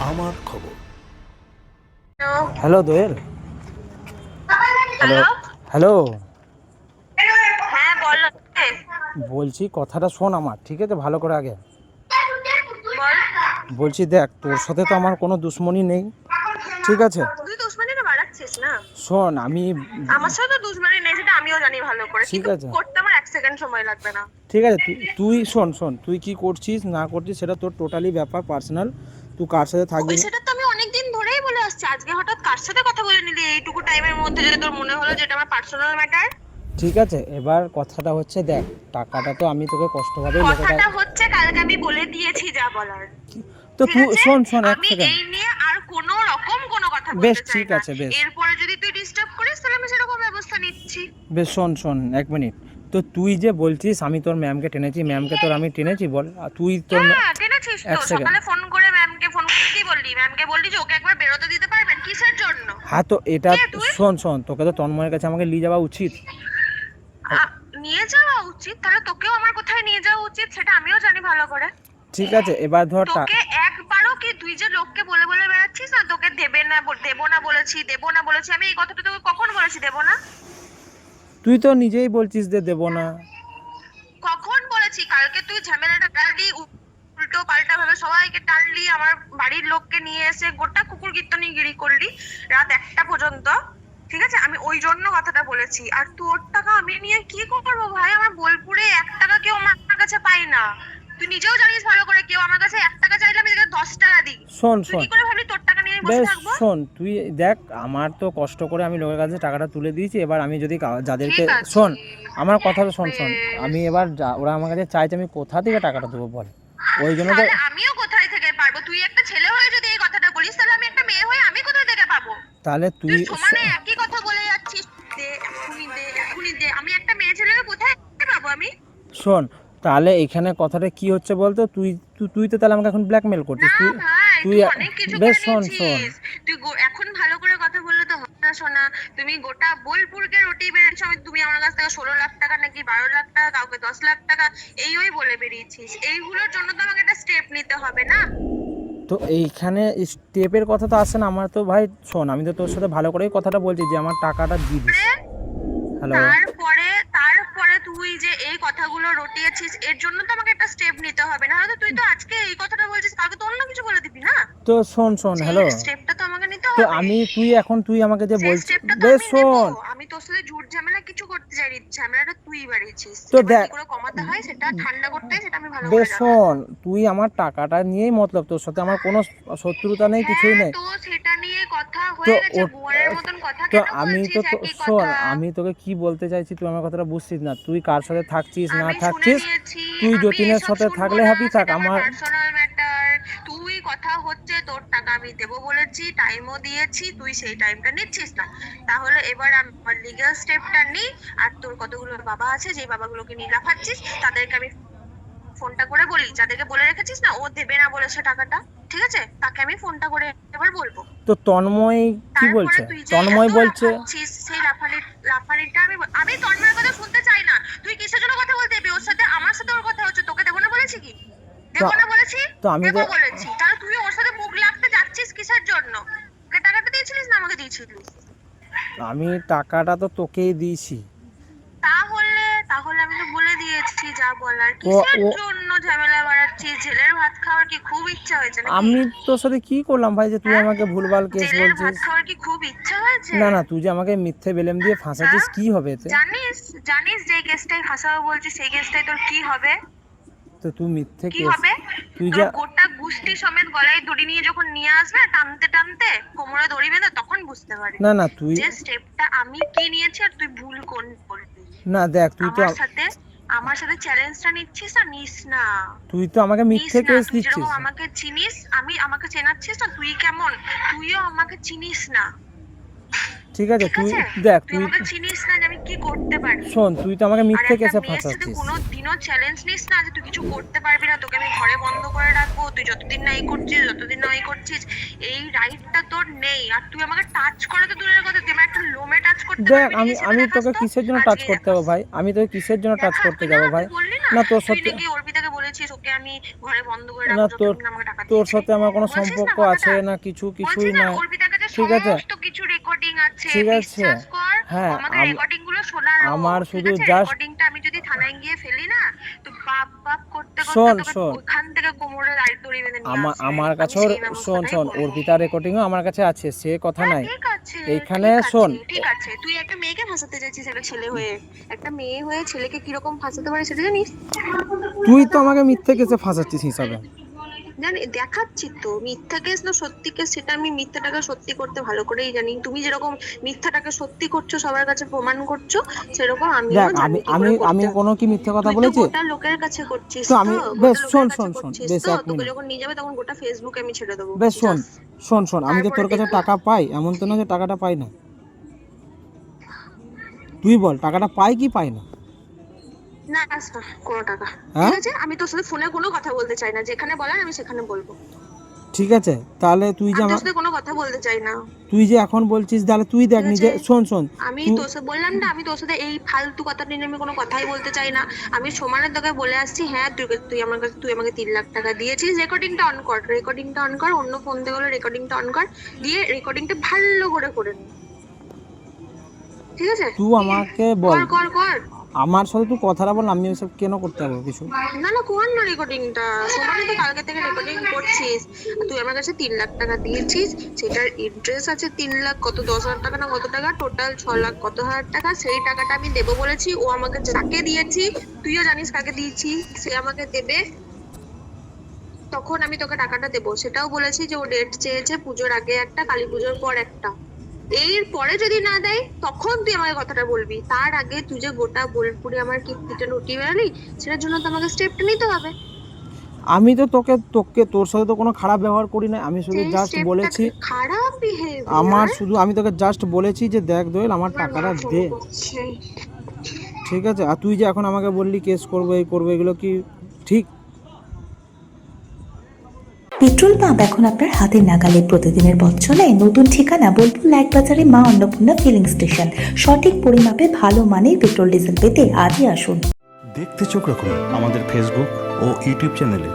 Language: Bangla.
আমার খবর। হ্যালো দোয়েল। হ্যালো। হ্যালো। হ্যাঁ বলো। বলছি কথাটা শোন আমার ঠিক আছে? ভালো করে আগে। বলছি দেখ তোর সাথে তো আমার কোনো দুশ্মনী নেই। ঠিক আছে? তুই দুশ্মনীটা বাড়াচ্ছিস না? শোন আমি আমার সাথে দুশ্মনী নেই সেটা আমিও জানি ভালো করে। ঠিক আছে। করতে আমার এক সেকেন্ড সময় লাগবে না। ঠিক আছে তুই- তুই শোন শোন তুই কি করছিস না করছিস সেটা তোর টোটালি ব্যাপার পার্সোনাল তুই কার সাথে থাকবি? সেটা তো আমি অনেকদিন ধরেই বলে আসছি। আজকে হঠাৎ কার সাথে কথা বলে নিলি? এইটুকু টাইমের মধ্যে যদি তোর মনে হলো যে এটা আমার পার্সোনাল ম্যাটার ঠিক আছে এবার কথাটা হচ্ছে দেখ টাকাটা তো আমি তোকে কষ্টভাবে লোকের কথাটা হচ্ছে কালকে আমি বলে দিয়েছি যা বলার। তো তুই? শোন শোন এক আমি এই নিয়ে আর কোনো রকম কোনো কথা বেশ, বলতে চাই ঠিক আছে, বেশ। এরপরে যদি তুই ডিস্টার্ব করিস তাহলে আমি সেরকম ব্যবস্থা নিচ্ছি। বেশ শোন শোন এক মিনিট তো তুই যে বলছিস আমি তোর ম্যামকে টেনেছি ম্যামকে তোর আমি টেনেছি বল। আর তুই তোর হ্যাঁ টেনেছিস এক তো সকালে ফোন ফোন করে কি বললি? ম্যামকে বললি যে ওকে একবার বেরোতে দিতে পারবেন? কিসের জন্য? হ্যাঁ তো এটা? শোন শোন তোকে তো তন্ময়ের কাছে আমাকে নিয়ে যাওয়া উচিত। নিয়ে যাওয়া উচিত? তাহলে তোকেও আমার কোথায় নিয়ে যাওয়া উচিত? সেটা আমিও জানি ভালো করে। ঠিক আছে এবার ধর তোকে একবারও কি তুই যে লোককে বলে বলে বেড়াচ্ছিস না তোকে দেবে না দেবো না বলেছি দেবো না বলেছি আমি এই কথাটা তোকে কখন বলেছি দেবো না? তুই তো নিজেই বলছিস যে দেবো না। কখন বলেছি? কালকে তুই ঝামেলাটা পাল্টা ভাবে সবাইকে টানলি আমার বাড়ির লোককে নিয়ে এসে গোটা কুকুর কীর্তনি গিরি করলি রাত একটা পর্যন্ত। ঠিক আছে? আমি ওই জন্য কথাটা বলেছি। আর তোর টাকা আমি নিয়ে কি করব ভাই? আমার বোলপুরে এক টাকা কেউ আমার কাছে পাই না। তুই নিজেও জানিস ভালো করে কেউ আমার কাছে এক টাকা চাইলে আমি তাকে দশ টাকা দিই। শোন শোন কি করে ভাবলি তোর টাকা নিয়ে বসে থাকব? শোন তুই দেখ আমার তো কষ্ট করে আমি লোকের কাছে টাকাটা তুলে দিয়েছি। এবার আমি যদি যাদেরকে শোন আমার কথাটা শোন শোন। আমি এবার ওরা আমার কাছে চাইছে আমি কোথা থেকে টাকাটা দেবো বল? ওই জন্য তো আমিও কোথায় থেকে পারব? তুই একটা ছেলে হয়ে যদি এই কথাটা বলিস তাহলে আমি একটা মেয়ে হয়ে আমি কোথায় থেকে পাবো? তাহলে তুই সমানে একই কথা বলে যাচ্ছিস দে এখনই দে এখনই দে আমি একটা মেয়ে ছেলেকে কোথায় পাবো আমি? শোন তাহলে এখানে কথাটা কি হচ্ছে বলতো? তুই তুই- তুই তো তাহলে আমাকে এখন ব্ল্যাকমেল করছিস তুই তুই অনেক কিছু বেশ শোন শোন। তুই গো- এখন ভালো করে কথা বললে তো হবে না সোনা তুমি গোটা বোলপুরকে রুটি বেড়েছো। আমি তুমি আমার কাছ থেকে ষোলো লাখ টাকা নাকি বারো লাখ টাকা কাউকে দশ লাখ টাকা এই ওই বলে বেরিয়েছিস। এইগুলোর জন্য তো আমাকে একটা স্টেপ নিতে হবে না? তো এইখানে স্টেপের কথা তো আসে না। আমার তো ভাই শোন আমি তো তোর সাথে ভালো করেই কথাটা বলছি যে আমার টাকাটা দিবি হ্যালো তারপর তারপরে তুই যে এই কথাগুলো রটিয়েছিস এর জন্য তো আমাকে একটা স্টেপ নিতে হবে। না হয়তো তুই তো আজকে এই কথাটা বলছিস কালকে তো অন্য কিছু বলে দিবি না? তো শোন শোন হ্যালো স্টেপটা তো আমাকে নিতে হবে। তো আমি তুই এখন তুই আমাকে যে বলছিস বেশ শোন। আমি তোর সাথে ঝুট ঝামেলা কিছু করতে চাই ঝামেলাটা তুই বাড়িয়েছিস। তো দেখ- কমাতে হয় সেটা ঠান্ডা করতে হয় সেটা আমি ভালো করে শোন তুই আমার টাকাটা নিয়েই মতলব তোর সাথে আমার কোনো শত্রুতা নেই কিছুই হ্যাঁ, নেই। তো সেটা নিয়ে কথা হয়ে গেছে বুয়ারের মতন কথা তো আমি তো শোন আমি তোকে কি বলতে চাইছি তুই আমার কথাটা বুঝছিস না। তুই কার সাথে থাকছিস না থাকছিস? তুই যতীনের সাথে থাকলে happy থাক, আমার- হচ্ছে তোর টাকা আমি দেবো বলেছি টাইমও দিয়েছি তুই সেই টাইমটা নিচ্ছিস না। তাহলে এবার আমার লিগ্যাল স্টেপটা নি আর তোর কতগুলো বাবা আছে যে বাবাগুলোকে নিয়ে লাফাচ্ছিস তাদেরকে আমি ফোনটা করে বলি। যাদেরকে বলে রেখেছিস না ও দেবে না বলেছে টাকাটা ঠিক আছে? তাকে আমি ফোনটা করে এবার বলব। তো তন্ময় কি বলছে? তন্ময় বলছে সেই লাফানি লাফানিটা আমি আমি তন্ময়ের কথা শুনতে চাই না। তুই কিসের জন্য কথা বলতে ওর সাথে আমার সাথে ওর কথা হচ্ছে তোকে দেবো না বলেছি কি? দেবো না বলেছি? তো আমি তো- বলেছি। তাহলে তুই ওর সাথে মুখ লাগতে যাচ্ছিস কিসের জন্য? ওকে টাকাটা দিয়েছিলিস না আমাকে দিয়েছিলিস? আমি টাকাটা তো তোকেই দিয়েছি। তাহলে তাহলে আমি তো বলে দিয়েছি যা বলার। কিসের জন্য ঝামেলা বাড়াচ্ছিস? জেলের ভাত খাওয়ার কি খুব ইচ্ছা হয়েছে আমি তোর সাথে কি করলাম ভাই যে তুই হ্যাঁ? আমাকে ভুলভাল কেস জেলের ভাত খাওয়ার কি খুব ইচ্ছা হয়েছে? না না তুই যে আমাকে মিথ্যে বেলেম দিয়ে ফাঁসাচ্ছিস হ্যাঁ? কি হবে এতে? জানিস জানিস যে কেসটাই ফাঁসাবো বলছিস সেই কেসটাই তোর কি হবে? তো তুই মিথ্যে কি হবে? তুই যা গোটা গুষ্টি সমেত গলায় দড়ি নিয়ে যখন নিয়ে আসবে টানতে টানতে কোমরে দড়ি বেঁধে তখন বুঝতে পারবি। না না তুই যে স্টেপটা আমি কি নিয়েছি আর তুই ভুল কোন করবি। না দেখ তুই তো আমার সাথে আমার সাথে চ্যালেঞ্জটা নিচ্ছিস না নিস না। তুই তো আমাকে মিথ্যে কেস তুই দিচ্ছিস। আমাকে চিনিস আমি আমাকে চেনাচ্ছিস না তুই কেমন? তুইও আমাকে চিনিস না। ঠিক আছে তুই দেখ তুই চিনিস না আমি কি করতে পারি শোন তুই তো আমাকে মিথ্যে কেসে সাথে ফাঁসাচ্ছিস। কোনো দিনও চ্যালেঞ্জ নিস না যে তুই কিছু করতে পারবি না তোকে আমি ঘরে বন্ধ করে রাখব তুই যতদিন না এই করছিস যতদিন না এই করছিস এই রাইটটা তোর নেই। আর তুই আমাকে টাচ করা তো দূরের কথা তুই আমার একটা লোমে টাচ করতে দেখ আমি আমি তোকে কিসের জন্য টাচ করতে। যাব ভাই? আমি তোকে কিসের জন্য টাচ করতে যাব ভাই? না? তোর সত্যি নাকি অর্পিতাকে বলে বলেছিস ওকে আমি ঘরে বন্ধ করে রাখব তোর- না তোর সাথে আমার কোনো সম্পর্ক আছে না কিছু কিছুই না, ঠিক আছে। কিছু রেকর্ডিং আছে ঠিক আছে। হ্যাঁ, আমাদের রেকর্ডিংগুলো আমার শুধু just- রেকর্ডিংটা আমি যদি থানায় গিয়ে ফেলি না তো বাপ বাপ করতে করতে শোন, শোন। ওখান থেকে কোমরে দড়ি বেঁধে আমার আমার কাছেও শোন শোন রেকর্ডিংও আমার কাছে আছে সে কথা হ্যাঁ, নাই। এইখানে শোন। ঠিক আছে। তুই একটা মেয়েকে ফাঁসাতে চাইছিস একটা ছেলে হয়ে। একটা মেয়ে হয়ে ছেলেকে কীরকম ফাঁসাতে পারে সেটা জানিস? তুই তো আমাকে মিথ্যে কেসে ফাঁসাচ্ছিস হিসাবে। জানি দেখাচ্ছি তো। মিথ্যা কেস না সত্যি কেস সেটা আমি মিথ্যাটাকে সত্যি করতে ভালো করেই জানি। তুমি যেরকম মিথ্যাটাকে সত্যি করছ সবার কাছে প্রমাণ করছ সেরকম আমিও জানি আমি আমি করতে আমি কোনো কি মিথ্যে কথা বলেছি? গোটা লোকের কাছে করছিস তো আমি- বেশ, শোন, শোন, শোন, বেশ? এক মিনিট। যখন নিয়ে যাবে তখন গোটা ফেসবুকে আমি ছেড়ে দেবো। বেশ শোন। শোন শোন আমি তো তোর কাছে টাকা পাই এমন তো না যে টাকাটা পাই না। তুই বল টাকাটা পাই কি পাই না? না না কোনো টাকা। হ্যাঁ? ঠিক আছে? আমি তোর সাথে ফোনে কোনো কথা বলতে চাই না। যেখানে বলার আমি সেখানে বলব। ঠিক আছে? তাহলে তুই যে আমার কোনো কথা বলতে চাই না। তুই যে এখন বলছিস তাহলে তুই দেখ নিজে শোন শোন। আমি তোর সাথে বললাম না আমি তোর সাথে এই ফালতু কথাটা নিয়ে আমি কোনো কথাই বলতে চাই না। আমি সমানের তোকে বলে আসছি হ্যাঁ তুই তুই আমার কাছে তুই আমাকে তিন লাখ টাকা দিয়েছিস। রেকর্ডিংটা অন কর। রেকর্ডিংটা অন কর অন্য ফোন থেকে রেকর্ডিংটা অন কর। দিয়ে রেকর্ডিংটা ভালো করে করে নে। ঠিক আছে? তুই আমাকে বল। কর কর কর। আমার সাথে তুই কথাটা বল, আমি এসব কেন করতে পারব কিছু? না না কর না রেকর্ডিংটা সমানে তো কালকে থেকে রেকর্ডিং করছিস। তুই আমার কাছে তিন লাখ টাকা দিয়েছিস, সেটার ইন্টারেস্ট আছে তিন লাখ, কত দশ হাজার টাকা না কত টাকা? টোটাল ছ লাখ কত হাজার টাকা? সেই টাকাটা আমি দেবো বলেছি, ও আমাকে যাকে দিয়েছি, তুইও জানিস কাকে দিয়েছি, সে আমাকে দেবে। তখন আমি তোকে টাকাটা দেবো। সেটাও বলেছি যে ও ডেট চেয়েছে পুজোর আগে একটা, কালী পুজোর পর একটা। এর পরে যদি না দেয় তখন তুই আমাকে কথাটা বলবি। তার আগে তুই যে গোটা বোলপুরে আমার কীর্তিটা লুটিয়ে বেড়ালি সেটার জন্য তো আমাকে স্টেপটা নিতে হবে। আমি তো তোকে তোকে তোর সাথে তো কোনো খারাপ ব্যবহার করি না আমি শুধু জাস্ট বলেছি খারাপ আমার শুধু আমি তোকে জাস্ট বলেছি যে দেখ দোয়েল আমার টাকাটা দে। ঠিক আছে? আর তুই যে এখন আমাকে বললি কেস করব এই করব এগুলো কি ঠিক? পেট্রোল পাম্প এখন আপনার হাতে নাগালে। প্রতিদিনের পথ চলায় নতুন ঠিকানা বোলপুর লাইট বাজারে মা অন্নপূর্ণা ফিলিং স্টেশন। সঠিক পরিমাপে ভালো মানের পেট্রোল ডিজেল পেতে আজই আসুন। দেখতে চোখ রাখুন আমাদের ফেসবুক ও ইউটিউব চ্যানেলে